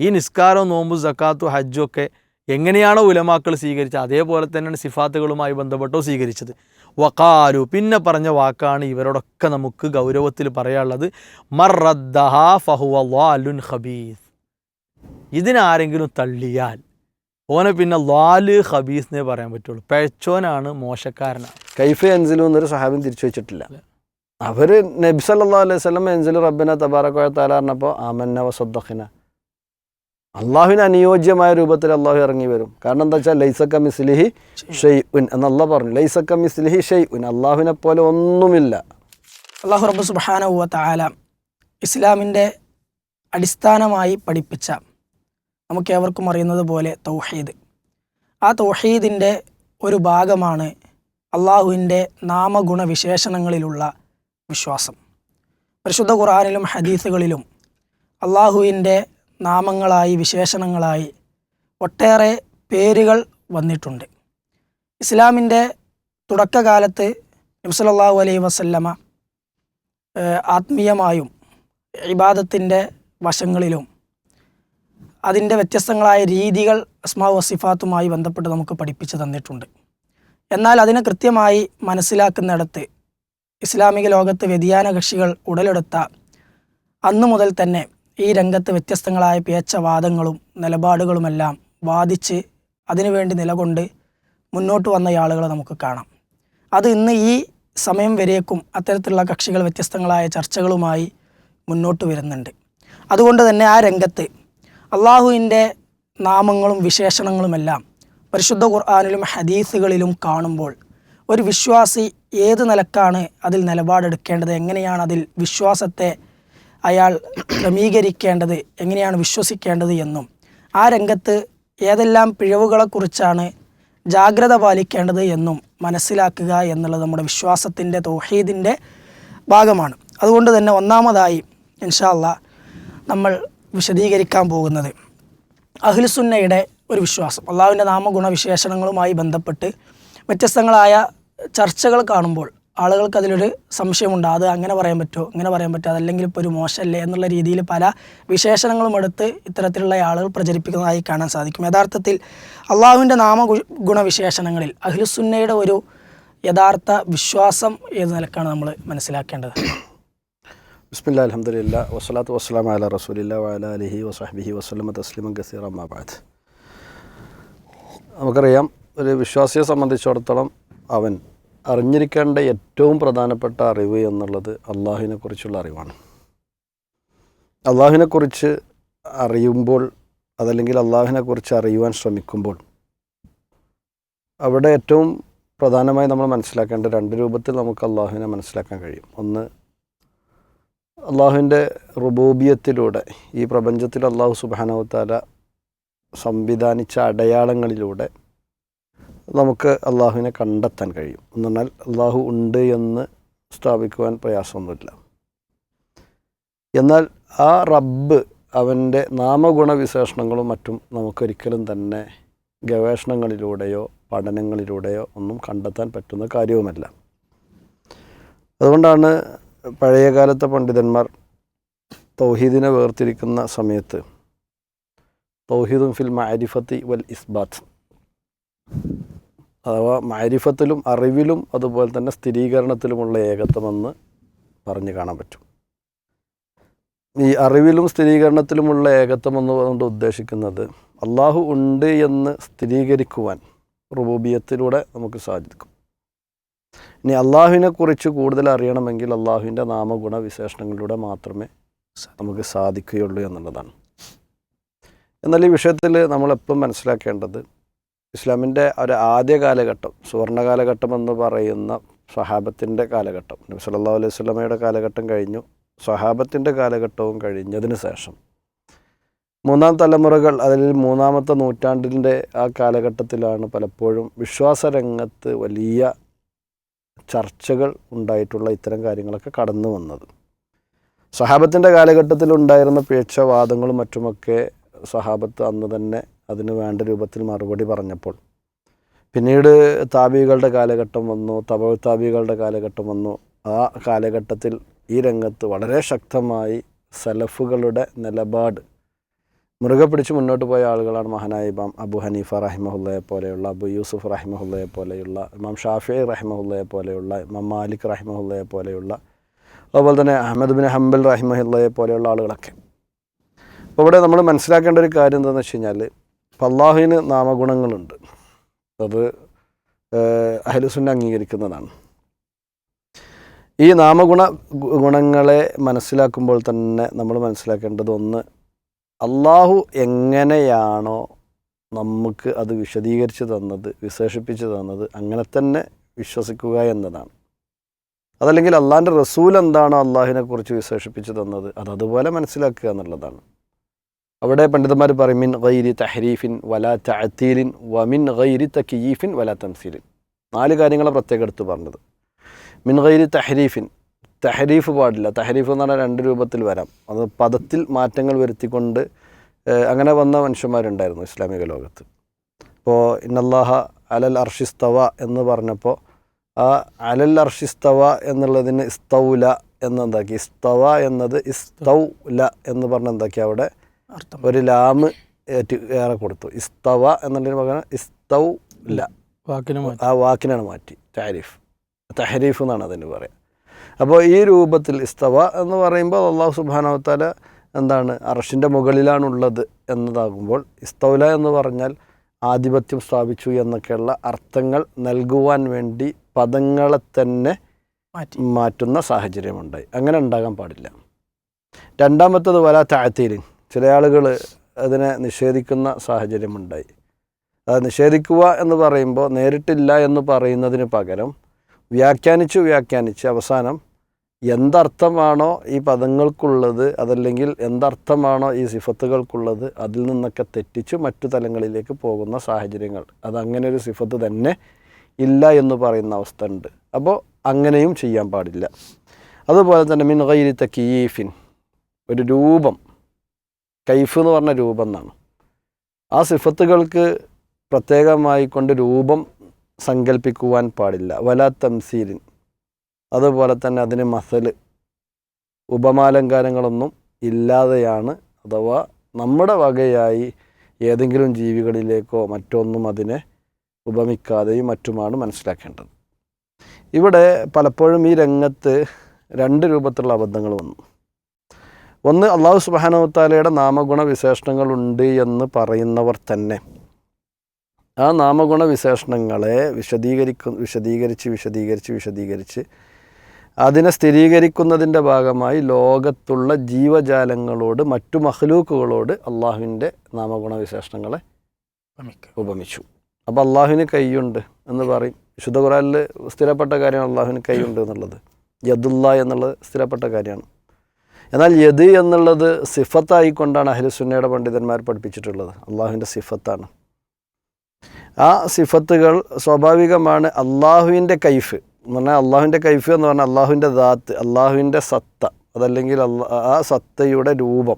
ഈ നിസ്കാരവും നോമ്പും സക്കാത്തും ഹജ്ജും ഒക്കെ എങ്ങനെയാണോ ഉലമാക്കൾ സ്വീകരിച്ചത്? അതേപോലെ തന്നെയാണ് സിഫാത്തുകളുമായി ബന്ധപ്പെട്ടോ സ്വീകരിച്ചത്. വക്കാലു പിന്നെ പറഞ്ഞ വാക്കാണ് ഇവരോടൊക്കെ നമുക്ക് ഗൗരവത്തിൽ പറയാനുള്ളത്. മറദ്ദഹ ഹബീസ് ഇതിനാരെങ്കിലും തള്ളിയാൽ ഓനെ പിന്നെ ലാൽ ഹബീസ് എന്നേ പറയാൻ പറ്റുള്ളൂ. പഴച്ചോനാണ് മോശക്കാരനാണ്. കൈഫ എൻസിലും എന്നൊരു സഹാബിയും തിരിച്ചു വെച്ചിട്ടില്ല. അവർ നബി സല്ലല്ലാഹു അലൈഹി സ്വലം എൻസിൽ റബ്ബിനെ തബാറക്കോയ താലാറിനപ്പോൾ ആമന്ന വസദ്ദഖന അള്ളാഹുവിന് അനുയോജ്യമായ രൂപത്തിൽ അള്ളാഹു ഇറങ്ങി വരും. കാരണം എന്താ വെച്ചാൽ ലൈസക്ക മിസ്ലിഹി ഷെയ് ഉൻ എന്നല്ല പറഞ്ഞു ലൈസക്ക മിസ്ലിഹി ഷെയ് ഉൻ അള്ളാഹുവിനെ പോലെ ഒന്നുമില്ല. അള്ളാഹു റബ്ബ് സുബാന ഇസ്ലാമിന്റെ അടിസ്ഥാനമായി പഠിപ്പിച്ച നമുക്ക് ഏവർക്കും അറിയുന്നത് പോലെ തൗഹീദ്. ആ തൗഹീദിന്റെ ഒരു ഭാഗമാണ് അള്ളാഹുവിന്റെ നാമഗുണ വിശേഷണങ്ങളിലുള്ള വിശ്വാസം. പരിശുദ്ധ ഖുറാനിലും ഹദീസുകളിലും അള്ളാഹുവിന്റെ നാമങ്ങളായി വിശേഷണങ്ങളായി ഒട്ടേറെ പേരുകൾ വന്നിട്ടുണ്ട്. ഇസ്ലാമിന്റെ തുടക്കകാലത്ത് നബ്സലല്ലാഹു അലൈഹി വസല്ലമ ആത്മീയമായും ഇബാദത്തിന്റെ വശങ്ങളിലും അതിന്റെ വ്യത്യസ്തങ്ങളായ രീതികൾ അസ്മാവ് വസിഫാത്തുമായി ബന്ധപ്പെട്ട് നമുക്ക് പഠിപ്പിച്ചു തന്നിട്ടുണ്ട്. എന്നാൽ അതിനെ കൃത്യമായി മനസ്സിലാക്കുന്നിടത്ത് ഇസ്ലാമിക ലോകത്ത് വ്യതിയാന കക്ഷികൾ ഉടലെടുത്ത അന്നു മുതൽ തന്നെ ഈ രംഗത്ത് വ്യത്യസ്തങ്ങളായ പേച്ച വാദങ്ങളും നിലപാടുകളുമെല്ലാം വാദിച്ച് അതിനുവേണ്ടി നിലകൊണ്ട് മുന്നോട്ട് വന്ന ആളുകളെ നമുക്ക് കാണാം. അത് ഇന്ന് ഈ സമയം വരേക്കും അത്തരത്തിലുള്ള കക്ഷികൾ വ്യത്യസ്തങ്ങളായ ചർച്ചകളുമായി മുന്നോട്ട് വരുന്നുണ്ട്. അതുകൊണ്ട് തന്നെ ആ രംഗത്ത് അള്ളാഹുവിന്റെ നാമങ്ങളും വിശേഷണങ്ങളുമെല്ലാം പരിശുദ്ധ ഖുർആാനിലും ഹദീസുകളിലും കാണുമ്പോൾ ഒരു വിശ്വാസി ഏത് നിലക്കാണ് അതിൽ നിലപാടെടുക്കേണ്ടത്? എങ്ങനെയാണ് അതിൽ വിശ്വാസത്തെ അയാൾ ക്രമീകരിക്കേണ്ടത് എങ്ങനെയാണ് വിശ്വസിക്കേണ്ടത് എന്നും. ആ രംഗത്ത് ഏതെല്ലാം പിഴവുകളെക്കുറിച്ചാണ് ജാഗ്രത പാലിക്കേണ്ടത് എന്നും മനസ്സിലാക്കുക എന്നുള്ളത് നമ്മുടെ വിശ്വാസത്തിന്റെ തൗഹീദിന്റെ ഭാഗമാണ്. അതുകൊണ്ട് തന്നെ ഒന്നാമതായി ഇൻഷാല്ല നമ്മൾ വിശദീകരിക്കാൻ പോകുന്നത് അഹ്ലുസുന്നയുടെ ഒരു വിശ്വാസം. അള്ളാഹുവിന്റെ നാമഗുണവിശേഷണങ്ങളുമായി ബന്ധപ്പെട്ട് വ്യത്യസ്തങ്ങളായ ചർച്ചകൾ കാണുമ്പോൾ ആളുകൾക്ക് അതിലൊരു സംശയമുണ്ട്. അത് അങ്ങനെ പറയാൻ പറ്റുമോ? ഇങ്ങനെ പറയാൻ പറ്റുമോ? അതല്ലെങ്കിൽ ഇപ്പോൾ ഒരു മോശമല്ലേ എന്നുള്ള രീതിയിൽ പല വിശേഷണങ്ങളും എടുത്ത് ഇത്തരത്തിലുള്ള ആളുകൾ പ്രചരിപ്പിക്കുന്നതായി കാണാൻ സാധിക്കും. യഥാർത്ഥത്തിൽ അള്ളാഹുവിന്റെ നാമ ഗുണവിശേഷണങ്ങളിൽ അഹ്ലുസുന്നയുടെ ഒരു യഥാർത്ഥ വിശ്വാസം ഏത് നിലക്കാണ് നമ്മൾ മനസ്സിലാക്കേണ്ടത്? ബിസ്മില്ല അലഹമുല്ല വസ്സലാത്തു വസ്സലാം അല റസൂലില്ല വാല അലഹി വസഹബിഹി വസ്ലമ തസ്ലിമൻ ഗസീർ അമ്മാബാദ് നമുക്കറിയാം ഒരു വിശ്വാസിയെ സംബന്ധിച്ചിടത്തോളം അവൻ അറിഞ്ഞിരിക്കേണ്ട ഏറ്റവും പ്രധാനപ്പെട്ട അറിവ് എന്നുള്ളത് അള്ളാഹുവിനെ കുറിച്ചുള്ള അറിവാണ്. അള്ളാഹുവിനെ കുറിച്ച് അറിയുമ്പോൾ അതല്ലെങ്കിൽ അള്ളാഹുവിനെ കുറിച്ച് അറിയുവാൻ ശ്രമിക്കുമ്പോൾ അവിടെ ഏറ്റവും പ്രധാനമായി നമ്മൾ മനസ്സിലാക്കേണ്ട രണ്ട് രൂപത്തിൽ നമുക്ക് അള്ളാഹുവിനെ മനസ്സിലാക്കാൻ കഴിയും. ഒന്ന് അള്ളാഹുവിന്റെ റുബൂബിയത്തിലൂടെ ഈ പ്രപഞ്ചത്തിൽ അള്ളാഹു സുബാനവത്താല സംവിധാനിച്ച അടയാളങ്ങളിലൂടെ നമുക്ക് അള്ളാഹുവിനെ കണ്ടെത്താൻ കഴിയും. എന്ന് പറഞ്ഞാൽ അള്ളാഹു ഉണ്ട് എന്ന് സ്ഥാപിക്കുവാൻ പ്രയാസമൊന്നുമില്ല. എന്നാൽ ആ റബ്ബ് അവന്റെ നാമഗുണവിശേഷണങ്ങളും മറ്റും നമുക്കൊരിക്കലും തന്നെ ഗവേഷണങ്ങളിലൂടെയോ പഠനങ്ങളിലൂടെയോ ഒന്നും കണ്ടെത്താൻ പറ്റുന്ന കാര്യവുമല്ല. അതുകൊണ്ടാണ് പഴയകാലത്തെ പണ്ഡിതന്മാർ തൗഹീദിനെ വേർതിരിക്കുന്ന സമയത്ത് തൗഹീദും ഫിൽ മാരിഫത്തി വൽ ഇസ്ബാത്ത് അഥവാ മാരിഫത്തിലും അറിവിലും അതുപോലെ തന്നെ സ്ഥിരീകരണത്തിലുമുള്ള ഏകത്വമെന്ന് പറഞ്ഞു കാണാൻ പറ്റും. ഈ അറിവിലും സ്ഥിരീകരണത്തിലുമുള്ള ഏകത്വം പറഞ്ഞുകൊണ്ട് ഉദ്ദേശിക്കുന്നത് അള്ളാഹു ഉണ്ട് എന്ന് സ്ഥിരീകരിക്കുവാൻ റുബൂബിയത്തിലൂടെ നമുക്ക് സാധിക്കും. ഇനി അള്ളാഹുവിനെ കുറിച്ച് കൂടുതൽ അറിയണമെങ്കിൽ അള്ളാഹുവിന്റെ നാമഗുണ വിശേഷണങ്ങളിലൂടെ മാത്രമേ നമുക്ക് സാധിക്കുകയുള്ളൂ എന്നുള്ളതാണ്. എന്നാൽ ഈ വിഷയത്തിൽ നമ്മളെപ്പം മനസ്സിലാക്കേണ്ടത് ഇസ്ലാമിന്റെ ഒരു ആദ്യ കാലഘട്ടം സുവർണ കാലഘട്ടം എന്ന് പറയുന്ന സ്വഹാബത്തിന്റെ കാലഘട്ടം. നബി സല്ലാ അലൈഹി സ്വലമയുടെ കാലഘട്ടം കഴിഞ്ഞു. സ്വഹാബത്തിന്റെ കാലഘട്ടവും കഴിഞ്ഞതിന് ശേഷം. മൂന്നാം തലമുറകൾ അതിൽ മൂന്നാമത്തെ നൂറ്റാണ്ടിന്റെ ആ കാലഘട്ടത്തിലാണ് പലപ്പോഴും വിശ്വാസ രംഗത്ത് വലിയ ചർച്ചകൾ ഉണ്ടായിട്ടുള്ള ഇത്തരം കാര്യങ്ങളൊക്കെ കടന്നു വന്നത്. സഹാബത്തിന്റെ കാലഘട്ടത്തിൽ ഉണ്ടായിരുന്ന പേക്ഷവാദങ്ങളും മറ്റുമൊക്കെ സഹാബത്ത് അന്ന് തന്നെ അതിന് വേണ്ട രൂപത്തിൽ മറുപടി പറഞ്ഞപ്പോൾ. പിന്നീട് താബികളുടെ കാലഘട്ടം വന്നു തപ താബികളുടെ കാലഘട്ടം വന്നു. ആ കാലഘട്ടത്തിൽ ഈ രംഗത്ത് വളരെ ശക്തമായി സലഫുകളുടെ നിലപാട് മുറുകെ പിടിച്ച് മുന്നോട്ട് പോയ ആളുകളാണ് മഹാനായ ഇമാം അബു ഹനീഫ റഹിമഹുല്ലയെ പോലെയുള്ള അബു യൂസുഫ് റഹിമഹുല്ലയെ പോലെയുള്ള ഇമാം ഷാഫി റഹിമഹുല്ലയെ പോലെയുള്ള ഇമാം മാലിക് റഹിമഹുല്ലയെ പോലെയുള്ള അതുപോലെ തന്നെ അഹമ്മദ് ബിൻ ഹംബൽ റഹിമഹുല്ലയെ പോലെയുള്ള ആളുകളൊക്കെ. അപ്പോൾ ഇവിടെ നമ്മൾ മനസ്സിലാക്കേണ്ട ഒരു കാര്യം എന്താണെന്ന് വെച്ച് കഴിഞ്ഞാൽ ഇപ്പം അള്ളാഹുവിന് നാമഗുണങ്ങളുണ്ട്. അത് അഹലുസുന്ന അംഗീകരിക്കുന്നതാണ്. ഈ നാമഗുണ ഗുണങ്ങളെ മനസ്സിലാക്കുമ്പോൾ തന്നെ നമ്മൾ മനസ്സിലാക്കേണ്ടത് ഒന്ന് അള്ളാഹു എങ്ങനെയാണോ നമുക്ക് അത് വിശദീകരിച്ച് തന്നത് വിശേഷിപ്പിച്ച് തന്നത് അങ്ങനെ തന്നെ വിശ്വസിക്കുക എന്നതാണ്. അതല്ലെങ്കിൽ അള്ളാഹിന്റെ റസൂൽ എന്താണോ അള്ളാഹുവിനെക്കുറിച്ച് കുറിച്ച് വിശേഷിപ്പിച്ച് തന്നത് അത് അതുപോലെ മനസ്സിലാക്കുക എന്നുള്ളതാണ്. അവിടെ പണ്ഡിതന്മാർ പറയും മിൻ ഗൈരി തഹരീഫിൻ വലാ തഅത്തീലിൻ മിൻ ഗൈരി തക്കീഫിൻ വലാ തംസീലിൻ. നാല് കാര്യങ്ങളെ പ്രത്യേകം എടുത്ത് പറഞ്ഞത്. മിൻ ഗൈരി തഹരീഫിൻ തഹരീഫ് പാടില്ല. തഹരീഫ് എന്ന് പറഞ്ഞാൽ രണ്ട് രൂപത്തിൽ വരാം. അത് പദത്തിൽ മാറ്റങ്ങൾ വരുത്തിക്കൊണ്ട് അങ്ങനെ വന്ന മനുഷ്യന്മാരുണ്ടായിരുന്നു ഇസ്ലാമിക ലോകത്ത്. ഇപ്പോൾ ഇന്നല്ലാഹ അലൽ അർഷിസ്തവ എന്ന് പറഞ്ഞപ്പോൾ ആ അലൽ അർഷിസ്തവ എന്നുള്ളതിന് ഇസ്തൗല എന്നെന്താക്കി ഇസ്തവ എന്നത് ഇസ്തൗല എന്ന് പറഞ്ഞ എന്താക്കി അവിടെ? അർത്ഥം. ഒരു ലാമ് ഏറെ കൊടുത്തു. ഇസ്തവ എന്നുള്ളതിന് പകരം ഇസ്തൗ വാക്കിന് മാറ്റി. ആ വാക്കിനാണ് മാറ്റി. താരിഫ്. തഹരീഫ് എന്നാണ് അതിന് പറയുക അപ്പോൾ ഈ രൂപത്തിൽ ഇസ്തവ എന്ന് പറയുമ്പോൾ അള്ളാഹു സുബാനവത്താല എന്താണ് അറഷിന്റെ മുകളിലാണുള്ളത് എന്നതാകുമ്പോൾ ഇസ്തൗല എന്ന് പറഞ്ഞാൽ ആധിപത്യം സ്ഥാപിച്ചു എന്നൊക്കെയുള്ള അർത്ഥങ്ങൾ നൽകുവാൻ വേണ്ടി പദങ്ങളെ തന്നെ മാറ്റി. മാറ്റുന്ന സാഹചര്യമുണ്ടായി. അങ്ങനെ ഉണ്ടാകാൻ പാടില്ല. രണ്ടാമത്തത് വല താഴ്ത്തീലിൻ ചില ആളുകൾ അതിനെ നിഷേധിക്കുന്ന സാഹചര്യമുണ്ടായി. അത് നിഷേധിക്കുക എന്ന് പറയുമ്പോൾ നേരിട്ടില്ല എന്ന് പറയുന്നതിന് പകരം വ്യാഖ്യാനിച്ച് വ്യാഖ്യാനിച്ച് അവസാനം എന്തർത്ഥമാണോ ഈ പദങ്ങൾക്കുള്ളത് അതല്ലെങ്കിൽ എന്തർത്ഥമാണോ ഈ സിഫത്തുകൾക്കുള്ളത് അതിൽ നിന്നൊക്കെ തെറ്റിച്ച് മറ്റു തലങ്ങളിലേക്ക് പോകുന്ന സാഹചര്യങ്ങൾ. അതങ്ങനെ ഒരു സിഫത്ത് തന്നെ ഇല്ല എന്ന് പറയുന്ന അവസ്ഥ ഉണ്ട്. അപ്പോൾ അങ്ങനെയും ചെയ്യാൻ പാടില്ല. അതുപോലെ തന്നെ മിൻ ഗൈരി തക്കീഫിൻ. ഒരു രൂപം കൈഫ് എന്ന് പറഞ്ഞ രൂപം എന്നാണ്. ആ സിഫത്തുകൾക്ക് പ്രത്യേകമായി കൊണ്ട് രൂപം സങ്കല്പിക്കുവാൻ പാടില്ല. വല തംസീലിൻ അതുപോലെ തന്നെ അതിന് മസൽ ഉപമാലങ്കാരങ്ങളൊന്നും ഇല്ലാതെയാണ് അഥവാ നമ്മുടെ വകയായി ഏതെങ്കിലും ജീവികളിലേക്കോ മറ്റൊന്നും അതിനെ ഉപമിക്കാതെയും മറ്റുമാണ് മനസ്സിലാക്കേണ്ടത്. ഇവിടെ പലപ്പോഴും ഈ രംഗത്ത് രണ്ട് രൂപത്തിലുള്ള അബദ്ധങ്ങൾ വന്നു. ഒന്ന് അള്ളാഹു സുബാനവത്താലയുടെ നാമഗുണ വിശേഷണങ്ങളുണ്ട് എന്ന് പറയുന്നവർ തന്നെ. ആ നാമഗുണ വിശേഷണങ്ങളെ വിശദീകരിക്കു വിശദീകരിച്ച് വിശദീകരിച്ച് വിശദീകരിച്ച് അതിനെ സ്ഥിരീകരിക്കുന്നതിന്റെ ഭാഗമായി ലോകത്തുള്ള ജീവജാലങ്ങളോട് മറ്റു മഹ്ലൂക്കുകളോട് അള്ളാഹുവിന്റെ നാമഗുണ വിശേഷണങ്ങളെ ഉപമിച്ചു. അപ്പോൾ അള്ളാഹുവിന് കൈയുണ്ട് എന്ന് പറയും. വിശുദ്ധ ഖുറാനിൽ സ്ഥിരപ്പെട്ട കാര്യമാണ് അള്ളാഹുവിന് കൈയുണ്ട് എന്നുള്ളത്. യദുല്ല എന്നുള്ളത് സ്ഥിരപ്പെട്ട കാര്യമാണ്. എന്നാൽ യദ് എന്നുള്ളത് സിഫത്തായിക്കൊണ്ടാണ് അഹ്ലുസുന്നയുടെ പണ്ഡിതന്മാർ പഠിപ്പിച്ചിട്ടുള്ളത്. അള്ളാഹുവിന്റെ സിഫത്താണ്. ആ സിഫത്തുകൾ സ്വാഭാവികമാണ് അള്ളാഹുവിന്റെ കൈഫ്. എന്ന് പറഞ്ഞാൽ അള്ളാഹുവിന്റെ കൈഫ് എന്ന് പറഞ്ഞാൽ അള്ളാഹുവിന്റെ ദാത്ത് അള്ളാഹുവിന്റെ സത്ത അതല്ലെങ്കിൽ ആ സത്തയുടെ രൂപം.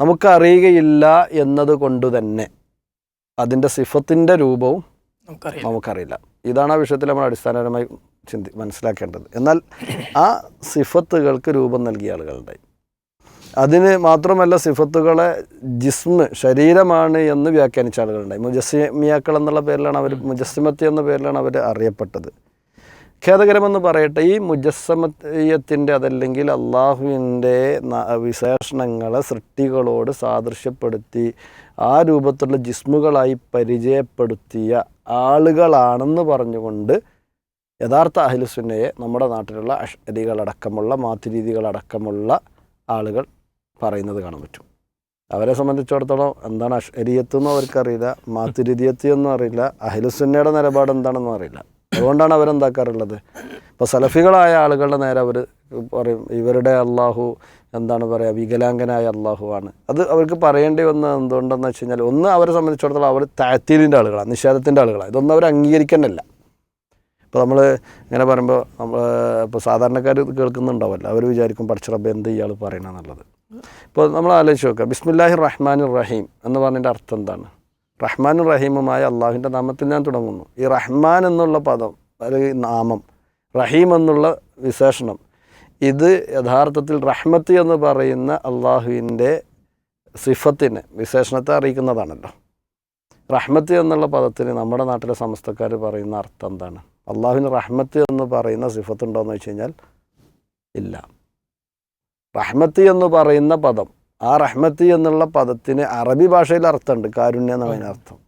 നമുക്കറിയുകയില്ല എന്നതുകൊണ്ട് തന്നെ അതിന്റെ സിഫത്തിന്റെ രൂപവും നമുക്കറിയാം നമുക്കറിയില്ല. ഇതാണ് ആ വിഷയത്തിൽ നമ്മൾ അടിസ്ഥാനപരമായി ചിന്തി മനസ്സിലാക്കേണ്ടത്. എന്നാൽ ആ സിഫത്തുകൾക്ക് രൂപം നൽകിയ ആളുകളുണ്ടായി. അതിന് മാത്രമല്ല സിഫത്തുകളെ ജിസ്മ് ശരീരമാണ് എന്ന് വ്യാഖ്യാനിച്ച ആളുകളുണ്ടായി. മുജസ്സിമിയാക്കൾ എന്നുള്ള പേരിലാണ് അവർ മുജസ്സിമത്തി എന്ന പേരിലാണ് അവർ അറിയപ്പെട്ടത്. ഖേദകരമെന്ന് പറയട്ടെ ഈ മുജസ്സമത്തിയത്തിന്റെ അതല്ലെങ്കിൽ അള്ളാഹുവിന്റെ വിശേഷണങ്ങളെ സൃഷ്ടികളോട് സാദൃശ്യപ്പെടുത്തി ആ രൂപത്തിലുള്ള ജിസ്മുകളായി പരിചയപ്പെടുത്തിയ ആളുകളാണെന്ന് പറഞ്ഞുകൊണ്ട് യഥാർത്ഥ അഹിലുസുന്നയെ നമ്മുടെ നാട്ടിലുള്ള അഷരീകളടക്കമുള്ള മാതിരീതികളടക്കമുള്ള ആളുകൾ പറയുന്നത് കാണാൻ പറ്റും. അവരെ സംബന്ധിച്ചിടത്തോളം എന്താണ് അഷരീയത്ത് എന്നും അവർക്കറിയില്ല മാതിരിതിയത്ത് എന്നും അറിയില്ല അഹിലുസുന്നയുടെ നിലപാട് എന്താണെന്നും അറിയില്ല. അതുകൊണ്ടാണ് അവരെന്താക്കാറുള്ളത്? ഇപ്പോൾ സലഫികളായ ആളുകളുടെ നേരെ അവർ പറയും ഇവരുടെ അള്ളാഹു എന്താണ് പറയുക വികലാംഗനായ അള്ളാഹു ആണ്. അത് അവർക്ക് പറയേണ്ടി വന്നത് എന്തുകൊണ്ടെന്ന് വെച്ച് കഴിഞ്ഞാൽ ഒന്ന് അവരെ സംബന്ധിച്ചിടത്തോളം അവർ താത്തീലിന്റെ ആളുകളാണ് നിഷേധത്തിന്റെ ആളുകളാണ് ഇതൊന്നും അവർ അംഗീകരിക്കാനല്ല ഇപ്പോൾ നമ്മൾ ഇങ്ങനെ പറയുമ്പോൾ നമ്മൾ ഇപ്പോൾ സാധാരണക്കാർ കേൾക്കുന്നുണ്ടാവുമല്ലോ അവർ വിചാരിക്കും പഠിച്ചറബ് എന്ത് ഇയാൾ പറയണമെന്നുള്ളത് ഇപ്പോൾ നമ്മൾ ആലോചിച്ച് നോക്കുക. ബിസ്മില്ലാഹി റഹ്മാൻ റഹീം എന്ന് പറഞ്ഞതിന്റെ അർത്ഥം എന്താണ്? റഹ്മാനും റഹീമുമായ അള്ളാഹുവിന്റെ നാമത്തിൽ ഞാൻ തുടങ്ങുന്നു. ഈ റഹ്മാൻ എന്നുള്ള പദം അല്ലെങ്കിൽ നാമം റഹീം എന്നുള്ള വിശേഷണം ഇത് യഥാർത്ഥത്തിൽ റഹ്മത്ത് എന്ന് പറയുന്ന അള്ളാഹുവിന്റെ സിഫത്തിനെ വിശേഷണത്തെ അറിയിക്കുന്നതാണല്ലോ. റഹ്മത്ത് എന്നുള്ള പദത്തിന് നമ്മുടെ നാട്ടിലെ സമസ്തക്കാർ പറയുന്ന അർത്ഥം എന്താണ്? അള്ളാഹുവിന് റഹ്മത്ത് എന്ന് പറയുന്ന സിഫത്ത് ഉണ്ടോ എന്ന് വെച്ച് കഴിഞ്ഞാൽ ഇല്ല. റഹ്മത്ത് എന്ന് പറയുന്ന പദം ആ റഹ്മത്ത് എന്നുള്ള പദത്തിന് അറബി ഭാഷയിൽ അർത്ഥമുണ്ട്. കാരുണ്യം എന്നാണ് അതിന് അർത്ഥം.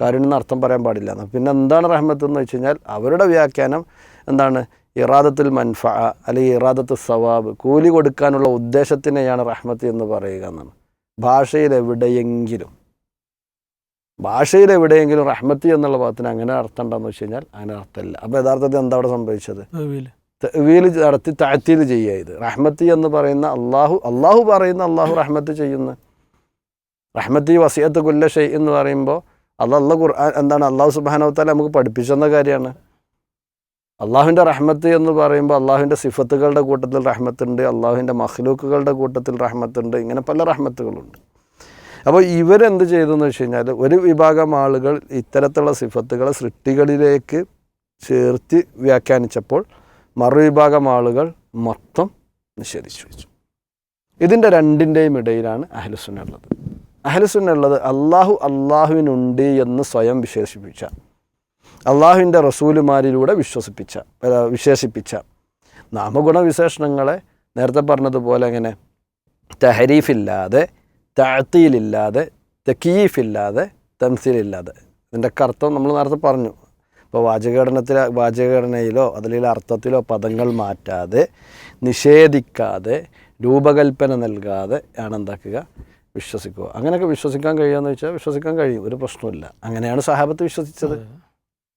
കാരുണ്യം എന്ന് അർത്ഥം പറയാൻ പാടില്ല. എന്ന് പിന്നെ എന്താണ് റഹ്മത്ത് എന്ന് വെച്ച് കഴിഞ്ഞാൽ അവരുടെ വ്യാഖ്യാനം എന്താണ്? ഇറാദത്തുൽ മൻഫ അല്ലെങ്കിൽ ഇറാദത്ത് സവാബ് കൂലി കൊടുക്കാനുള്ള ഉദ്ദേശത്തിനെയാണ് റഹ്മത്ത് എന്ന് പറയുക എന്നാണ്. ഭാഷയിൽ എവിടെയെങ്കിലും ഭാഷയിൽ എവിടെയെങ്കിലും റഹ്മത്തി എന്നുള്ള പദത്തിന് അങ്ങനെ അർത്ഥം ഉണ്ടെന്ന് വെച്ച് കഴിഞ്ഞാൽ അങ്ങനെ അർത്ഥമില്ല. അപ്പോൾ യഥാർത്ഥത്തിൽ എന്താ അവിടെ സംഭവിച്ചത്? തെവീൽ വീൽ നടത്തി താഴ്ത്തിയിൽ ചെയ്യുക ഇത്. റഹ്മത്തി എന്ന് പറയുന്ന അള്ളാഹു അള്ളാഹു പറയുന്ന അള്ളാഹു റഹ്മത്ത് ചെയ്യുന്നു. റഹ്മത്തി വസിയത്ത് കുല്ല ഷെയ് എന്ന് പറയുമ്പോൾ അള്ളാഹ് ഖുർആൻ എന്താണ്? അള്ളാഹു സുബാനവത്താല നമുക്ക് പഠിപ്പിച്ചെന്ന കാര്യമാണ്. അള്ളാഹുവിന്റെ റഹ്മത്ത് എന്ന് പറയുമ്പോൾ അള്ളാഹുവിന്റെ സിഫത്തുകളുടെ കൂട്ടത്തിൽ റഹ്മത്തുണ്ട് അള്ളാഹുവിന്റെ മഹ്ലൂക്കുകളുടെ കൂട്ടത്തിൽ റഹ്മത്തുണ്ട് ഇങ്ങനെ പല റഹ്മത്തുകളുണ്ട്. അപ്പോൾ ഇവരെന്ത് ചെയ്തെന്ന് വെച്ച് കഴിഞ്ഞാൽ ഒരു വിഭാഗം ആളുകൾ ഇത്തരത്തിലുള്ള സിഫത്തുകളെ സൃഷ്ടികളിലേക്ക് ചേർത്ത് വ്യാഖ്യാനിച്ചപ്പോൾ മറുവിഭാഗം ആളുകൾ മൊത്തം നിഷേധിച്ചു. വെച്ചു ഇതിന്റെ രണ്ടിന്റെയും ഇടയിലാണ് അഹ്ലുസുന്ന ഉള്ളത്. അഹ്ലുസുന്ന ഉള്ളത് അള്ളാഹു അള്ളാഹുവിനുണ്ട് എന്ന് സ്വയം വിശേഷിപ്പിച്ച അള്ളാഹുവിന്റെ റസൂലുമാരിലൂടെ വിശ്വസിപ്പിച്ച വിശേഷിപ്പിച്ച നാമഗുണവിശേഷണങ്ങളെ നേരത്തെ പറഞ്ഞതുപോലെ അങ്ങനെ തഹരീഫില്ലാതെ താഴ്ത്തിയിലില്ലാതെ തെക്കീഫില്ലാതെ തംസീലില്ലാതെ. ഇതിന്റെ അർത്ഥം നമ്മൾ നേരത്തെ പറഞ്ഞു. ഇപ്പോൾ വാചകഘടനത്തിൽ വാചകഘടനയിലോ അതിലെ അർത്ഥത്തിലോ പദങ്ങൾ മാറ്റാതെ നിഷേധിക്കാതെ രൂപകൽപ്പന നൽകാതെ ആണ് എന്താക്കുക? വിശ്വസിക്കുക. അങ്ങനെയൊക്കെ വിശ്വസിക്കാൻ കഴിയുമെന്ന് വെച്ചാൽ വിശ്വസിക്കാൻ കഴിയും. ഒരു പ്രശ്നമില്ല അങ്ങനെയാണ് സഹാബത്ത് വിശ്വസിച്ചത്.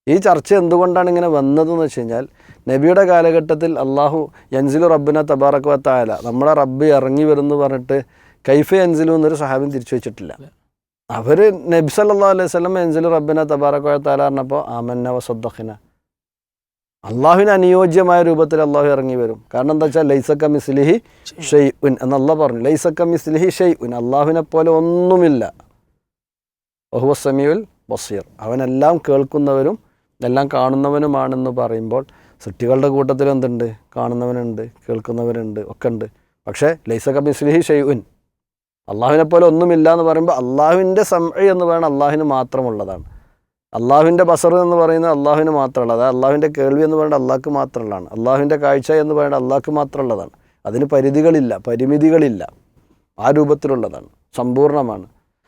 ഈ ചർച്ച എന്തുകൊണ്ടാണ് ഇങ്ങനെ വന്നതെന്ന് വെച്ച് കഴിഞ്ഞാൽ നബിയുടെ കാലഘട്ടത്തിൽ അള്ളാഹു യൻസിലു റബ്ബിനെ തബാറക്കുവത്തായാല നമ്മുടെ റബ്ബ് ഇറങ്ങി വരുന്നു പറഞ്ഞിട്ട് കൈഫ എൻസിലു എന്നൊരു സഹാബിൻ തിരിച്ചു വെച്ചിട്ടില്ല. അവർ നബി സല്ലാ അലൈഹി സ്വലം എൻസിലു റബ്ബിന തബാറക്കോയ വത്താല പറഞ്ഞപ്പോൾ ആമന്ന വസദ്ദഖിന അള്ളാഹുവിന് അനുയോജ്യമായ രൂപത്തിൽ അള്ളാഹു ഇറങ്ങി വരും. കാരണം എന്താ വെച്ചാൽ ലൈസക്ക മിസ്ലിഹി ഷെയ് ഉൻ എന്നല്ല പറഞ്ഞു. ലൈസക്ക മിസ്ലിഹി ഷെയ് ഉൻ അള്ളാഹുവിനെ പോലെ ഒന്നുമില്ല. ബഹുവസമിയുൽ ബസീർ. അവനെല്ലാം കേൾക്കുന്നവരും എല്ലാം കാണുന്നവനുമാണെന്ന് പറയുമ്പോൾ സൃഷ്ടികളുടെ കൂട്ടത്തിൽ എന്തുണ്ട്? കാണുന്നവനുണ്ട് കേൾക്കുന്നവനുണ്ട് ഒക്കെ ഉണ്ട് പക്ഷേ ലൈസക്ക മിസ്ലിഹി ഷെയ് ഉൻ അള്ളാഹുവിനെ പോലെ ഒന്നുമില്ല എന്ന് പറയുമ്പോൾ അള്ളാഹുവിന്റെ സമ എന്ന് പറയുന്നത് അള്ളാഹുവിന് മാത്രമുള്ളതാണ്. അള്ളാഹുവിന്റെ ബസർ എന്ന് പറയുന്നത് അള്ളാഹുവിന് മാത്രമുള്ളത് അതായത് അള്ളാഹുവിന്റെ കേൾവി എന്ന് പറയുന്നത് അള്ളാഹ്ക്ക് മാത്രമുള്ളതാണ്. അള്ളാഹുവിന്റെ കാഴ്ച എന്ന് പറയുന്നത് അള്ളാഹ്ക്ക് മാത്രമുള്ളതാണ്. അതിന് പരിധികളില്ല പരിമിതികളില്ല. ആ രൂപത്തിലുള്ളതാണ് സമ്പൂർണമാണ്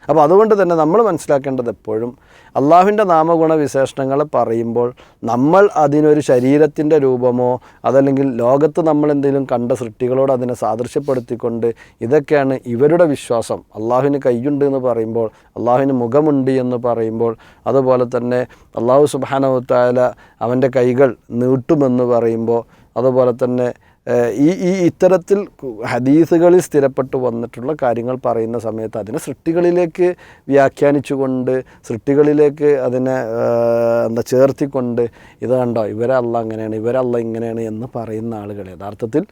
അപ്പോൾ അതുകൊണ്ട് തന്നെ നമ്മൾ മനസ്സിലാക്കേണ്ടത് എപ്പോഴും അള്ളാഹുവിന്റെ നാമഗുണ വിശേഷണങ്ങൾ പറയുമ്പോൾ നമ്മൾ അതിനൊരു ശരീരത്തിന്റെ രൂപമോ അതല്ലെങ്കിൽ ലോകത്ത് നമ്മൾ എന്തെങ്കിലും കണ്ട സൃഷ്ടികളോട് അതിനെ സാദൃശ്യപ്പെടുത്തിക്കൊണ്ട് ഇതൊക്കെയാണ് ഇവരുടെ വിശ്വാസം. അള്ളാഹുവിന് കൈയുണ്ട് എന്ന് പറയുമ്പോൾ അള്ളാഹുവിന് മുഖമുണ്ട് എന്ന് പറയുമ്പോൾ അതുപോലെ തന്നെ അള്ളാഹു സുബാനവത്തായ അവന്റെ കൈകൾ നീട്ടുമെന്ന് പറയുമ്പോൾ അതുപോലെ തന്നെ ഈ ഈ ഇത്തരത്തിൽ ഹദീസുകളിൽ സ്ഥിരപ്പെട്ടു വന്നിട്ടുള്ള കാര്യങ്ങൾ പറയുന്ന സമയത്ത് അതിനെ സൃഷ്ടികളിലേക്ക് വ്യാഖ്യാനിച്ചുകൊണ്ട് സൃഷ്ടികളിലേക്ക് അതിനെ എന്താ ചേർത്തിക്കൊണ്ട് ഇത് കണ്ടോ ഇവരല്ല അങ്ങനെയാണ് ഇവരല്ല ഇങ്ങനെയാണ് എന്ന് പറയുന്ന ആളുകൾ യഥാർത്ഥത്തിൽ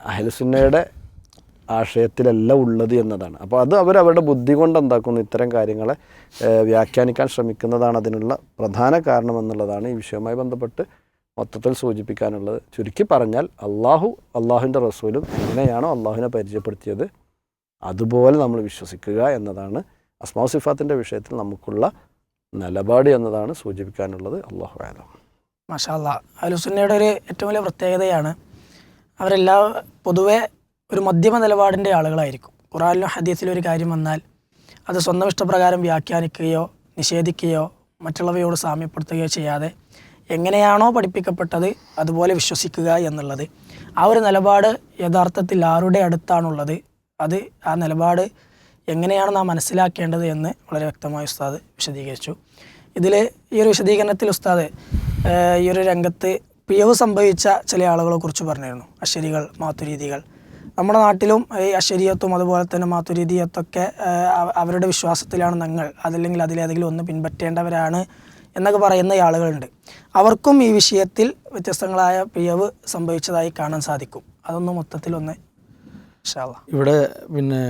അഹലുസുന്നയുടെ ആശയത്തിലല്ല ഉള്ളത് എന്നതാണ്. അപ്പോൾ അത് അവരവരുടെ ബുദ്ധി കൊണ്ട് എന്താക്കുന്നു? ഇത്തരം കാര്യങ്ങളെ വ്യാഖ്യാനിക്കാൻ ശ്രമിക്കുന്നതാണ് അതിനുള്ള പ്രധാന കാരണം എന്നുള്ളതാണ് ഈ വിഷയവുമായി ബന്ധപ്പെട്ട് മൊത്തത്തിൽ സൂചിപ്പിക്കാനുള്ളത്. ചുരുക്കി പറഞ്ഞാൽ അള്ളാഹു അള്ളാഹുവിന്റെ റസൂലും എങ്ങനെയാണോ അള്ളാഹുവിനെ പരിചയപ്പെടുത്തിയത് അതുപോലെ നമ്മൾ വിശ്വസിക്കുക എന്നതാണ് അസ്മാ സിഫാത്തിന്റെ വിഷയത്തിൽ നമുക്കുള്ള നിലപാട് എന്നതാണ് സൂചിപ്പിക്കാനുള്ളത്. അള്ളാഹു ആലം മഷാല്ല അലുസുന്നയുടെ ഒരു ഏറ്റവും വലിയ പ്രത്യേകതയാണ് അവരെല്ലാ പൊതുവെ ഒരു മധ്യമ നിലപാടിന്റെ ആളുകളായിരിക്കും. ഖുറാനിലും ഹദീസിലും ഒരു കാര്യം വന്നാൽ അത് സ്വന്തം ഇഷ്ടപ്രകാരം വ്യാഖ്യാനിക്കുകയോ നിഷേധിക്കുകയോ മറ്റുള്ളവയോട് സാമ്യപ്പെടുത്തുകയോ ചെയ്യാതെ എങ്ങനെയാണോ പഠിപ്പിക്കപ്പെട്ടത് അതുപോലെ വിശ്വസിക്കുക എന്നുള്ളത്. ആ ഒരു നിലപാട് യഥാർത്ഥത്തിൽ ആരുടെ അടുത്താണുള്ളത്? അത് ആ നിലപാട് എങ്ങനെയാണ് നാം മനസ്സിലാക്കേണ്ടത് എന്ന് വളരെ വ്യക്തമായി ഉസ്താദ് വിശദീകരിച്ചു. ഇതിൽ ഈ ഒരു വിശദീകരണത്തിൽ ഉസ്താദ് ഈ ഒരു രംഗത്ത് പിയവ് സംഭവിച്ച ചില ആളുകളെ കുറിച്ച് പറഞ്ഞിരുന്നു. അശരികൾ മാത്തുരീതികൾ. നമ്മുടെ നാട്ടിലും ഈ അശരീയത്തും അതുപോലെ തന്നെ മാത്തുരീതിയത്തൊക്കെ അവരുടെ വിശ്വാസത്തിലാണ് ഞങ്ങൾ അതല്ലെങ്കിൽ അതിലേതെങ്കിലും ഒന്ന് പിൻപറ്റേണ്ടവരാണ് എന്നൊക്കെ പറയുന്ന ആളുകളുണ്ട്. അവർക്കും ഈ വിഷയത്തിൽ വ്യത്യസ്തങ്ങളായ പിഴവ് സംഭവിച്ചതായി കാണാൻ സാധിക്കും. അതൊന്ന് മൊത്തത്തിലൊന്ന് ഇവിടെ പിന്നെ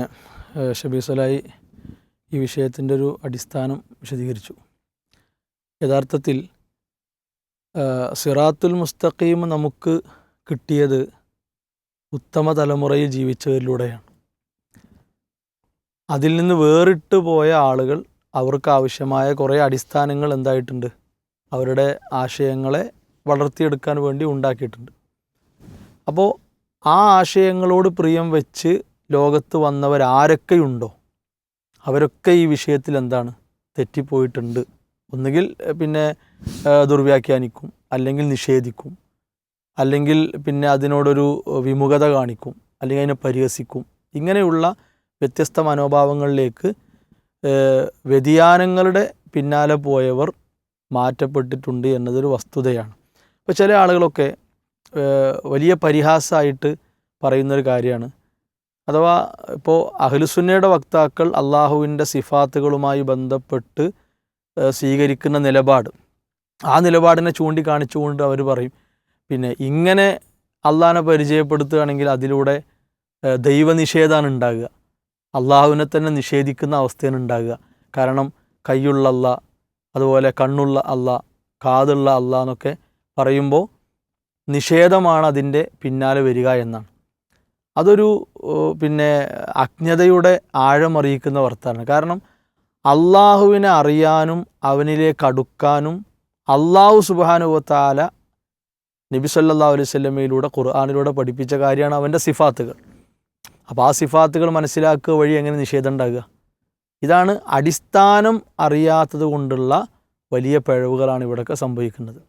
ഷബീസലായി ഈ വിഷയത്തിന്റെ ഒരു അടിസ്ഥാനം വിശദീകരിച്ചു. യഥാർത്ഥത്തിൽ സിറാത്തുൽ മുസ്തഖീം നമുക്ക് കിട്ടിയത് ഉത്തമ തലമുറയിൽ ജീവിച്ചവരിലൂടെയാണ്. അതിൽ നിന്ന് വേറിട്ട് പോയ ആളുകൾ അവർക്ക് ആവശ്യമായ കുറേ അടിസ്ഥാനങ്ങൾ എന്തായിട്ടുണ്ട്? അവരുടെ ആശയങ്ങളെ വളർത്തിയെടുക്കാൻ വേണ്ടി ഉണ്ടാക്കിയിട്ടുണ്ട്. അപ്പോൾ ആ ആശയങ്ങളോട് പ്രിയം വെച്ച് ലോകത്ത് വന്നവരാരൊക്കെയുണ്ടോ? അവരൊക്കെ ഈ വിഷയത്തിൽ എന്താണ്? തെറ്റിപ്പോയിട്ടുണ്ട്. ഒന്നുകിൽ പിന്നെ ദുർവ്യാഖ്യാനിക്കും അല്ലെങ്കിൽ നിഷേധിക്കും അല്ലെങ്കിൽ പിന്നെ അതിനോടൊരു വിമുഖത കാണിക്കും അല്ലെങ്കിൽ അതിനെ പരിഹസിക്കും. ഇങ്ങനെയുള്ള വ്യത്യസ്ത മനോഭാവങ്ങളിലേക്ക് വ്യതിയാനങ്ങളുടെ പിന്നാലെ പോയവർ മാറ്റപ്പെട്ടിട്ടുണ്ട് എന്നതൊരു വസ്തുതയാണ്. ഇപ്പോൾ ചില ആളുകളൊക്കെ വലിയ പരിഹാസമായിട്ട് പറയുന്നൊരു കാര്യമാണ്. അഥവാ ഇപ്പോൾ അഹ്ലുസുന്നയുടെ വക്താക്കൾ അള്ളാഹുവിന്റെ സിഫാത്തുകളുമായി ബന്ധപ്പെട്ട് സ്വീകരിക്കുന്ന നിലപാട്. ആ നിലപാടിനെ ചൂണ്ടിക്കാണിച്ചുകൊണ്ട് അവർ പറയും. പിന്നെ ഇങ്ങനെ അള്ളാഹിനെ പരിചയപ്പെടുത്തുകയാണെങ്കിൽ അതിലൂടെ ദൈവനിഷേധമാണ് ഉണ്ടാകുക. അള്ളാഹുവിനെ തന്നെ നിഷേധിക്കുന്ന അവസ്ഥയാണ് ഉണ്ടാകുക. കാരണം കൈയുള്ള അല്ല അതുപോലെ കണ്ണുള്ള അല്ല കാതുള്ള അല്ല എന്നൊക്കെ പറയുമ്പോൾ നിഷേധമാണ് അതിന്റെ പിന്നാലെ വരിക എന്നാണ്. അതൊരു പിന്നെ അജ്ഞതയുടെ ആഴമറിയിക്കുന്ന വർത്തമാണ് കാരണം അള്ളാഹുവിനെ അറിയാനും അവനിലേക്ക് അടുക്കാനും അള്ളാഹു സുബാനുവത്താല നബി അലൈവല്ലമയിലൂടെ ഖുർആാനിലൂടെ പഠിപ്പിച്ച കാര്യമാണ് അവന്റെ സിഫാത്തുകൾ. അപ്പോൾ ആ സിഫാത്തുകൾ മനസ്സിലാക്കുക വഴി എങ്ങനെ നിഷേധം ഉണ്ടാകുക ഇതാണ് അടിസ്ഥാനം അറിയാത്തത് കൊണ്ടുള്ള വലിയ പിഴവുകളാണ് ഇവിടെയൊക്കെ സംഭവിക്കുന്നത്.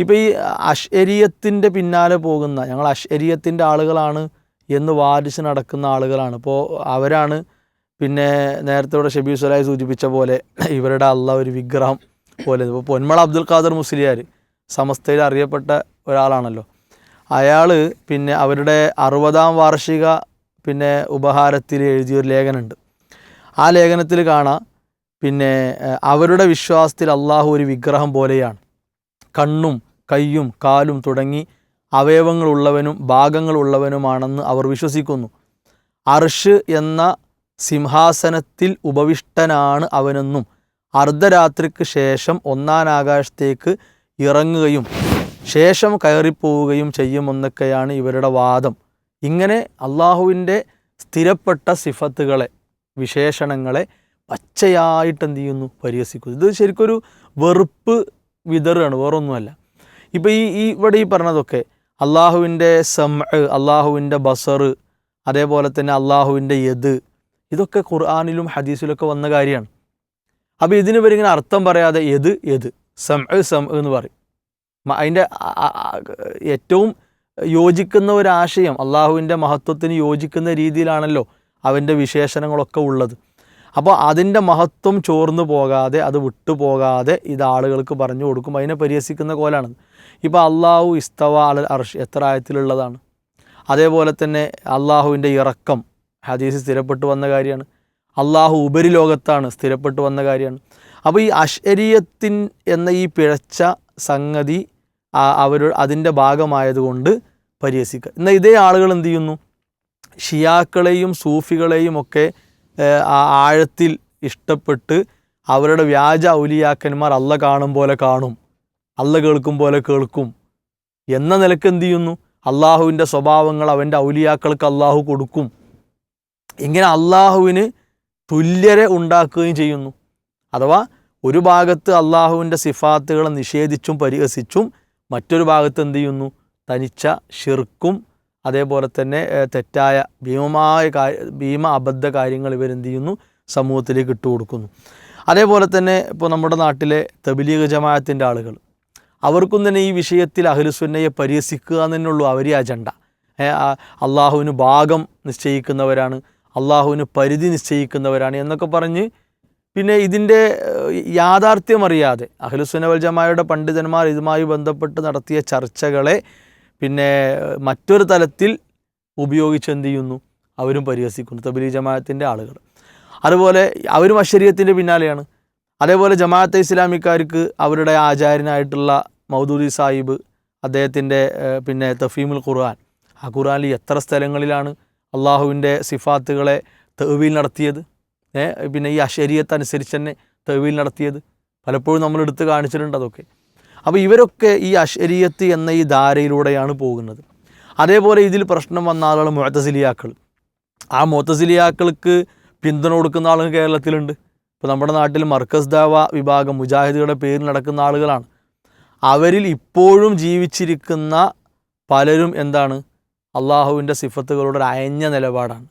ഇപ്പോൾ ഈ അശ്വരീയത്തിന്റെ പിന്നാലെ പോകുന്ന ഞങ്ങൾ അശ്വരീയത്തിന്റെ ആളുകളാണ് എന്ന് വാദിച്ച് നടക്കുന്ന ആളുകളാണ്. ഇപ്പോൾ അവരാണ് പിന്നെ നേരത്തെ ഇവിടെ ഷബീർ സ്വലായി സൂചിപ്പിച്ച പോലെ ഇവരുടെ അല്ല ഒരു വിഗ്രഹം പോലെ. ഇപ്പോൾ പൊന്മള അബ്ദുൽ ഖാദർ മുസ്ലിയാർ സമസ്തയിൽ അറിയപ്പെട്ട ഒരാളാണല്ലോ. അയാൾ പിന്നെ അവരുടെ അറുപതാം വാർഷിക പിന്നെ ഉപഹാരത്തിൽ എഴുതിയൊരു ലേഖനമുണ്ട്. ആ ലേഖനത്തിൽ കാണാം പിന്നെ അവരുടെ വിശ്വാസത്തിൽ അള്ളാഹു ഒരു വിഗ്രഹം പോലെയാണ്. കണ്ണും കയ്യും കാലും തുടങ്ങി അവയവങ്ങളുള്ളവനും ഭാഗങ്ങളുള്ളവനുമാണെന്ന് അവർ വിശ്വസിക്കുന്നു. അർഷ് എന്ന സിംഹാസനത്തിൽ ഉപവിഷ്ടനാണ് അവനെന്നും അർദ്ധരാത്രിക്ക് ശേഷം ഒന്നാം ആകാശത്തേക്ക് ഇറങ്ങുകയും ശേഷം കയറിപ്പോവുകയും ചെയ്യുമെന്നൊക്കെയാണ് ഇവരുടെ വാദം. ഇങ്ങനെ അള്ളാഹുവിന്റെ സ്ഥിരപ്പെട്ട സിഫത്തുകളെ വിശേഷണങ്ങളെ പച്ചയായിട്ട് എന്ത് ചെയ്യുന്നു? പരിഹസിക്കുന്നു. ഇത് ശരിക്കൊരു വെറുപ്പ് വിതറുകയാണ് വേറൊന്നുമല്ല. ഇപ്പോൾ ഈ ഈ ഇവിടെ ഈ പറഞ്ഞതൊക്കെ അള്ളാഹുവിന്റെ സം അള്ളാഹുവിന്റെ ബസറ് അതേപോലെ തന്നെ അള്ളാഹുവിന്റെ യദ് ഇതൊക്കെ ഖുർആാനിലും ഹദീസിലൊക്കെ വന്ന കാര്യമാണ്. അപ്പോൾ ഇതിന് ഇവരിങ്ങനെ അർത്ഥം പറയാതെ യദ് യദ് സം സം എന്ന് പറയും. അതിന്റെ ഏറ്റവും യോജിക്കുന്ന ആശയം അള്ളാഹുവിന്റെ മഹത്വത്തിന് യോജിക്കുന്ന രീതിയിലാണല്ലോ അവന്റെ വിശേഷണങ്ങളൊക്കെ ഉള്ളത്. അപ്പോൾ അതിന്റെ മഹത്വം ചോർന്നു പോകാതെ അത് വിട്ടുപോകാതെ ഇത് ആളുകൾക്ക് പറഞ്ഞു കൊടുക്കും. അതിനെ പരിഹസിക്കുന്ന കോലാണ്. ഇപ്പോൾ അള്ളാഹു ഇസ്തവ അൽ അർഷ് എത്ര ആയത്തിലുള്ളതാണ്. അതേപോലെ തന്നെ അള്ളാഹുവിന്റെ ഇറക്കം ഹദീസ് സ്ഥിരപ്പെട്ടു വന്ന കാര്യമാണ്. അള്ളാഹു ഉപരിലോകത്താണ് സ്ഥിരപ്പെട്ടു വന്ന കാര്യമാണ്. അപ്പോൾ ഈ അശ്വരീയത്തിൻ എന്ന ഈ പിഴച്ച സംഗതി അവർ അതിന്റെ ഭാഗമായതുകൊണ്ട് പരിഹസിക്കുക എന്നാൽ ഇതേ ആളുകൾ എന്ത് ചെയ്യുന്നു? ഷിയാക്കളെയും സൂഫികളെയും ഒക്കെ ആഴത്തിൽ ഇഷ്ടപ്പെട്ട് അവരുടെ വ്യാജ ഔലിയാക്കന്മാർ അല്ല കാണും പോലെ കാണും അല്ല കേൾക്കും പോലെ കേൾക്കും എന്ന നിലയ്ക്ക് എന്ത് ചെയ്യുന്നു? അള്ളാഹുവിന്റെ സ്വഭാവങ്ങൾ അവന്റെ ഔലിയാക്കൾക്ക് അള്ളാഹു കൊടുക്കും. ഇങ്ങനെ അള്ളാഹുവിന് തുല്യരെ ഉണ്ടാക്കുകയും ചെയ്യുന്നു. അഥവാ ഒരു ഭാഗത്ത് അള്ളാഹുവിന്റെ സിഫാത്തുകളെ നിഷേധിച്ചും പരിഹസിച്ചും മറ്റൊരു ഭാഗത്ത് എന്ത് ചെയ്യുന്നു? തനിച്ച ഷിർക്കും അതേപോലെ തന്നെ തെറ്റായ ഭീമമായ കാര്യ ഭീമ അബദ്ധ കാര്യങ്ങൾ ഇവരെന്ത് ചെയ്യുന്നു? സമൂഹത്തിലേക്ക് ഇട്ടുകൊടുക്കുന്നു അതേപോലെ തന്നെ ഇപ്പോൾ നമ്മുടെ നാട്ടിലെ തബിലീഗ് ജമാഅത്തിന്റെ ആളുകൾ അവർക്കും തന്നെ ഈ വിഷയത്തിൽ അഹ്ലുസുന്നയെ പരിഹസിക്കുക എന്നുള്ളൂ അവരെ അജണ്ട. അള്ളാഹുവിന് ഭാഗം നിശ്ചയിക്കുന്നവരാണ് അള്ളാഹുവിന് പരിധി നിശ്ചയിക്കുന്നവരാണ് എന്നൊക്കെ പറഞ്ഞ് പിന്നെ ഇതിന്റെ യാഥാർത്ഥ്യം അറിയാതെ അഹ്ലുസുന്ന ജമായയുടെ പണ്ഡിതന്മാർ ഇതുമായി ബന്ധപ്പെട്ട് നടത്തിയ ചർച്ചകളെ പിന്നെ മറ്റൊരു തലത്തിൽ ഉപയോഗിച്ച് എന്ത് ചെയ്യുന്നു? അവരും പരിഹസിക്കുന്നു. തബലി ജമാഅത്തിന്റെ ആളുകൾ. അതുപോലെ അവരും അശരീയത്തിന്റെ പിന്നാലെയാണ്. അതേപോലെ ജമാഅത്തെ ഇസ്ലാമിക്കാർക്ക് അവരുടെ ആചാര്യനായിട്ടുള്ള മൗദൂദി സാഹിബ് അദ്ദേഹത്തിന്റെ പിന്നെ തഫീമുൽ ഖുർആൻ. ആ ഖുർആനിൽ എത്ര സ്ഥലങ്ങളിലാണ് അള്ളാഹുവിന്റെ സിഫാത്തുകളെ തെവിയിൽ നടത്തിയത്? പിന്നെ ഈ അശരീയത്ത് അനുസരിച്ച് തന്നെ തെവിൽ നടത്തിയത്. പലപ്പോഴും നമ്മൾ എടുത്ത് കാണിച്ചിട്ടുണ്ട് അതൊക്കെ. അപ്പോൾ ഇവരൊക്കെ ഈ അശരീയത്ത് എന്ന ഈ ധാരയിലൂടെയാണ് പോകുന്നത്. അതേപോലെ ഇതിൽ പ്രശ്നം വന്ന ആളുകൾ മുഴത്തസിലിയാക്കൾ ആ മുത്തസിലിയാക്കൾക്ക് പിന്തുണ കൊടുക്കുന്ന ആളുകൾ കേരളത്തിലുണ്ട്. ഇപ്പോൾ നമ്മുടെ നാട്ടിൽ മർക്കസ് ദാവ വിഭാഗം മുജാഹിദുകളുടെ പേരിൽ നടക്കുന്ന ആളുകളാണ്. അവരിൽ ഇപ്പോഴും ജീവിച്ചിരിക്കുന്ന പലരും എന്താണ്? അള്ളാഹുവിന്റെ സിഫത്തുകളോട് ഒരു അയഞ്ഞ നിലപാടാണ്.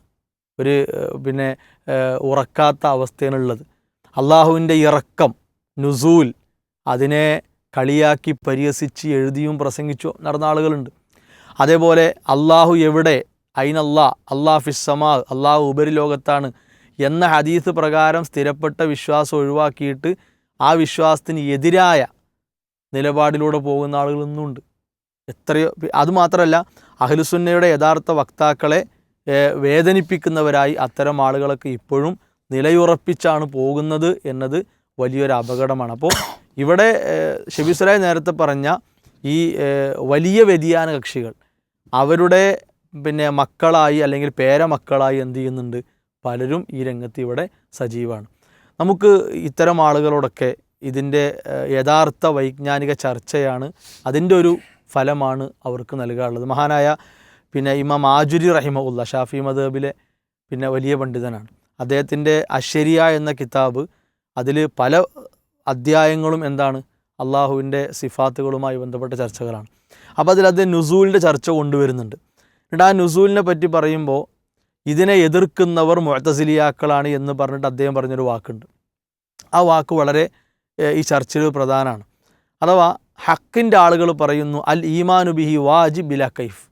ഒരു പിന്നെ ഉറക്കാത്ത അവസ്ഥയാണുള്ളത്. അള്ളാഹുവിന്റെ ഇറക്കം നുസൂൽ അതിനെ കളിയാക്കി പരിഹസിച്ച് എഴുതിയും പ്രസംഗിച്ചു നടന്ന ആളുകളുണ്ട്. അതേപോലെ അള്ളാഹു എവിടെ? അയിനല്ലാ? അള്ളാഹ് ഫിസ്സമാ അള്ളാഹു ഉപരിലോകത്താണ് എന്ന ഹദീസ് പ്രകാരം സ്ഥിരപ്പെട്ട വിശ്വാസം ഒഴിവാക്കിയിട്ട് ആ വിശ്വാസത്തിന് എതിരായ നിലപാടിലൂടെ പോകുന്ന ആളുകൾ ഇന്നുണ്ട്. എത്രയോ അതുമാത്രമല്ല അഹ്ലുസുന്നയുടെ യഥാർത്ഥ വക്താക്കളെ വേദനിപ്പിക്കുന്നവരായി അത്തരം ആളുകളൊക്കെ ഇപ്പോഴും നിലയുറപ്പിച്ചാണ് പോകുന്നത് എന്നത് വലിയൊരു അപകടമാണ്. അപ്പോൾ ഇവിടെ ഷെബിസുലായി നേരത്തെ പറഞ്ഞ ഈ വലിയ വ്യതിയാന കക്ഷികൾ അവരുടെ പിന്നെ മക്കളായി അല്ലെങ്കിൽ പേരമക്കളായി എന്ത് ചെയ്യുന്നുണ്ട്? പലരും ഈ രംഗത്ത് ഇവിടെ സജീവമാണ് നമുക്ക് ഇത്തരം ആളുകളോടൊക്കെ ഇതിന്റെ യഥാർത്ഥ വൈജ്ഞാനിക ചർച്ചയാണ് അതിന്റെ ഒരു ഫലമാണ് അവർക്ക് നൽകാറുള്ളത് മഹാനായ പിന്നെ ഇമാം ആജുരി ഉള്ള ഷാഫി മദബിലെ പിന്നെ വലിയ പണ്ഡിതനാണ്. അദ്ദേഹത്തിന്റെ അശ്ശരിയ എന്ന കിതാബ് അതിൽ പല അധ്യായങ്ങളും എന്താണ് അള്ളാഹുവിന്റെ സിഫാത്തുകളുമായി ബന്ധപ്പെട്ട ചർച്ചകളാണ്. അപ്പോൾ അതിൽ അദ്ദേഹം നുസൂലിന്റെ ചർച്ച കൊണ്ടുവരുന്നുണ്ട്. എന്നിട്ട് ആ നുസൂലിനെ പറ്റി പറയുമ്പോൾ ഇതിനെ എതിർക്കുന്നവർ മുഴത്തസിലിയാക്കളാണ് എന്ന് പറഞ്ഞിട്ട് അദ്ദേഹം പറഞ്ഞൊരു വാക്കുണ്ട്. ആ വാക്ക് വളരെ ഈ ചർച്ചയിൽ പ്രധാനമാണ്. അഥവാ ഹക്കിന്റെ ആളുകൾ പറയുന്നു അൽ ഈമാനുബിഹി വാജി ബില കൈഫ്.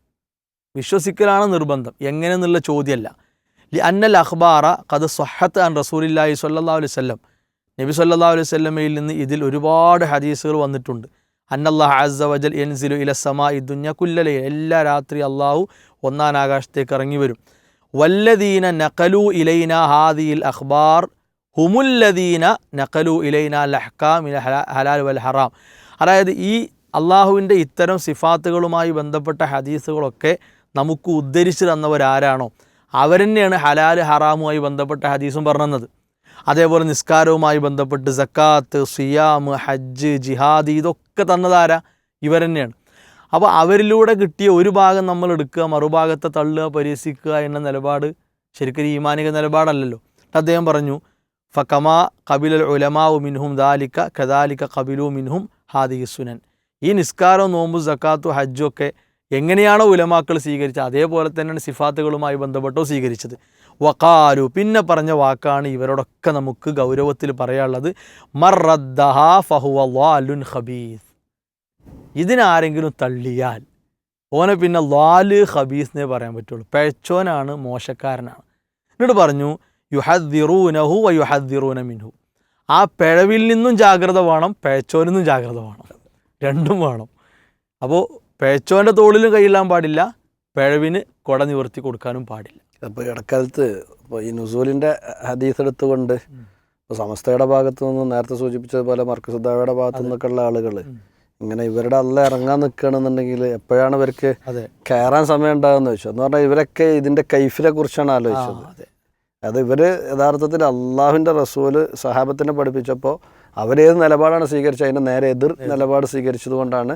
വിശ്വസിക്കലാണ് നിർബന്ധം. എങ്ങനെയെന്നുള്ള ചോദ്യമല്ല. ലി അന്നൽ അഖ്ബാറ കത് സ്വഹത്ത് അൻ റസൂലില്ലാഹി സ്വല്ലല്ലാഹു അലൈഹി വസല്ലം. നബി സല്ലാ അലൈഹി വസല്ലമയിൽ നിന്ന് ഇതിൽ ഒരുപാട് ഹദീസുകൾ വന്നിട്ടുണ്ട്. അന്നല്ലാഹ് അസ്സ വജൽ എൻസിലു ഇല സമാ ഇദ്ദുഞ്ഞ കുല്ലലേ എല്ലാ രാത്രി അള്ളാഹു ഒന്നാം ആകാശത്തേക്ക് ഇറങ്ങി വരും വല്ലദീന നഖലു ഇലൈന ഹാദിയിൽ അഖ്ബാർ. ഹുമുല്ലദീന നഖലു ഇലൈന ലഹ്കാം ഇല ഹലാൽ വൽ ഹറാം. അതായത് ഈ അള്ളാഹുവിന്റെ ഇത്തരം സിഫാത്തുകളുമായി ബന്ധപ്പെട്ട ഹദീസുകളൊക്കെ നമുക്ക് ഉദ്ധരിച്ചു തന്നവരാരാണോ? അവരെന്നെയാണ് ഹലാൽ ഹറാമുമായി ബന്ധപ്പെട്ട ഹദീസും പറഞ്ഞത്. അതേപോലെ നിസ്കാരവുമായി ബന്ധപ്പെട്ട് സക്കാത്ത് സിയാം ഹജ്ജ് ജിഹാദ് ഇതൊക്കെ തന്നതാരാ? ഇവരെന്നെയാണ്. അപ്പോൾ അവരിലൂടെ കിട്ടിയ ഒരു ഭാഗം നമ്മൾ എടുക്കുക മറുഭാഗത്തെ തള്ളുക പരിഹസിക്കുക എന്ന നിലപാട് ശരിക്കും ഈമാനിക നിലപാടല്ലല്ലോ. അദ്ദേഹം പറഞ്ഞു ഫക്കമാ കബിലൽ ഉലമാവു മിൻഹും ദാലിക്ക കദാലിക്ക കബിലു മിൻഹും ഹാദിഹി സുനൻ. ഈ നിസ്കാരവും നോമ്പും സക്കാത്തും ഹജ്ജും ഒക്കെ എങ്ങനെയാണോ ഉലമാക്കൾ സ്വീകരിച്ചത്? അതേപോലെ തന്നെയാണ് സിഫാത്തുകളുമായി ബന്ധപ്പെട്ടോ സ്വീകരിച്ചത്. വക്കാലു പിന്നെ പറഞ്ഞ വാക്കാണ് ഇവരോടൊക്കെ നമുക്ക് ഗൗരവത്തിൽ പറയാനുള്ളത്. മറദ്ദു ഹബീസ് ഇതിനാരെങ്കിലും തള്ളിയാൽ ഓനെ പിന്നെ ലാൽ ഹബീസ് എന്നേ പറയാൻ പറ്റുള്ളൂ. പഴച്ചോനാണ് മോശക്കാരനാണ്. എന്നിട്ട് പറഞ്ഞു യുഹദ്ദിറൂനഹു വ യുഹദ്ദിറൂന മിൻഹു. ആ പിഴവിൽ നിന്നും ജാഗ്രത വേണം പഴച്ചോനിൽ നിന്നും ജാഗ്രത വേണം. രണ്ടും വേണം. അപ്പോൾ പഴച്ചോന്റെ തോളിലും കൈയിടാൻ പാടില്ല പിഴവിന് കൊട നിവർത്തി കൊടുക്കാനും പാടില്ല. അപ്പോൾ ഇടക്കാലത്ത് ഇപ്പോൾ ഈ നുസൂലിന്റെ ഹദീസ് എടുത്തുകൊണ്ട് ഇപ്പോൾ സമസ്തയുടെ ഭാഗത്തു നിന്ന് നേരത്തെ സൂചിപ്പിച്ചതുപോലെ മർക്കസുദ്ദാവയുടെ ഭാഗത്തു നിന്നൊക്കെ ഉള്ള ആളുകൾ ഇങ്ങനെ ഇവരുടെ അല്ല ഇറങ്ങാൻ നിൽക്കുകയാണെന്നുണ്ടെങ്കിൽ എപ്പോഴാണ് ഇവർക്ക് കയറാൻ സമയം ഉണ്ടാകുന്ന ചോദിച്ചത് എന്ന് പറഞ്ഞാൽ ഇവരൊക്കെ ഇതിന്റെ കൈഫിനെ കുറിച്ചാണ് ആലോചിച്ചത്. അതെ. അത് ഇവർ യഥാർത്ഥത്തിൽ അള്ളാഹുവിന്റെ റസൂൽ സഹാബത്തിനെ പഠിപ്പിച്ചപ്പോൾ അവരേത് നിലപാടാണ് സ്വീകരിച്ചത്? അതിന്റെ നേരെ എതിർ. നിലപാട് സ്വീകരിച്ചത് കൊണ്ടാണ്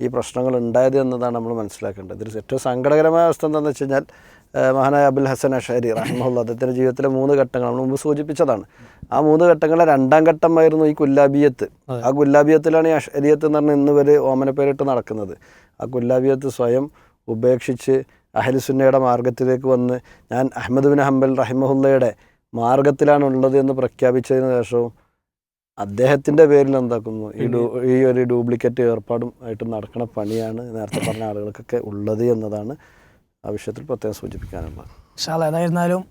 ഈ പ്രശ്നങ്ങൾ ഉണ്ടായത് എന്നതാണ് നമ്മൾ മനസ്സിലാക്കേണ്ടത്. ഇതിൽ ഏറ്റവും സങ്കടകരമായ അവസ്ഥ എന്താണെന്ന് വെച്ച് കഴിഞ്ഞാൽ മഹാനായ അബുൽ ഹസൻ അഷാരി റഹ്മുള്ള അദ്ദേഹത്തിന്റെ ജീവിതത്തിലെ മൂന്ന് ഘട്ടങ്ങൾ നമ്മൾ മുമ്പ് സൂചിപ്പിച്ചതാണ്. ആ മൂന്ന് ഘട്ടങ്ങളെ രണ്ടാം ഘട്ടമായിരുന്നു ഈ കുല്ലാബിയത്ത് ആ കുല്ലാബിയത്തിലാണ് ഈ അഷരിയത്ത് എന്ന് പറഞ്ഞാൽ ഇന്ന് വരെ ഓമനപ്പേരിട്ട് നടക്കുന്നത്. ആ കുല്ലാബിയത്ത് സ്വയം ഉപേക്ഷിച്ച് അഹലിസുന്നയുടെ മാർഗത്തിലേക്ക് വന്ന് ഞാൻ അഹമ്മദ് ബിൻ ഹംബൽ റഹിമഹുല്ലയുടെ മാർഗത്തിലാണ് ഉള്ളത് എന്ന് പ്രഖ്യാപിച്ചതിന് ശേഷവും അദ്ദേഹത്തിന്റെ പേരിൽ എന്താക്കുന്നു? ഈ ഡൂ ഈ ഒരു ഡ്യൂപ്ലിക്കേറ്റ് ഏർപ്പാടും ആയിട്ട് നടക്കുന്ന പണിയാണ് നേരത്തെ പറഞ്ഞ ആളുകൾക്കൊക്കെ ഉള്ളത് എന്നതാണ് ആ വിഷയത്തിൽ പ്രത്യേകം സൂചിപ്പിക്കാനുള്ളത് ഇൻഷാല്ല ഏതായിരുന്നാലും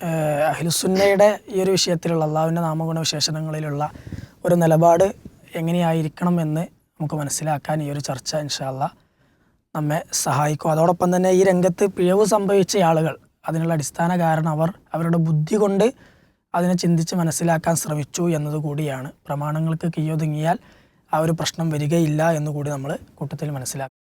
അഹിലുസുന്നയുടെ അഹ്ലുസുന്നയുടെ ഈ ഒരു വിഷയത്തിലുള്ള അള്ളാഹുവിന്റെ നാമഗുണ വിശേഷണങ്ങളിലുള്ള ഒരു നിലപാട് എങ്ങനെയായിരിക്കണം എന്ന് നമുക്ക് മനസ്സിലാക്കാൻ ഈ ഒരു ചർച്ച ഇൻഷാല്ല നമ്മെ സഹായിക്കും. അതോടൊപ്പം തന്നെ ഈ രംഗത്ത് പിഴവ് സംഭവിച്ച ആളുകൾ അതിനുള്ള അടിസ്ഥാന കാരണം അവർ അവരുടെ ബുദ്ധി കൊണ്ട് അതിനെ ചിന്തിച്ച് മനസ്സിലാക്കാൻ ശ്രമിച്ചു എന്നതുകൂടിയാണ് പ്രമാണങ്ങൾക്ക് കീയൊതുങ്ങിയാൽ ആ ഒരു പ്രശ്നം വരികയില്ല എന്നുകൂടി നമ്മൾ കൂട്ടത്തിൽ മനസ്സിലാക്കും.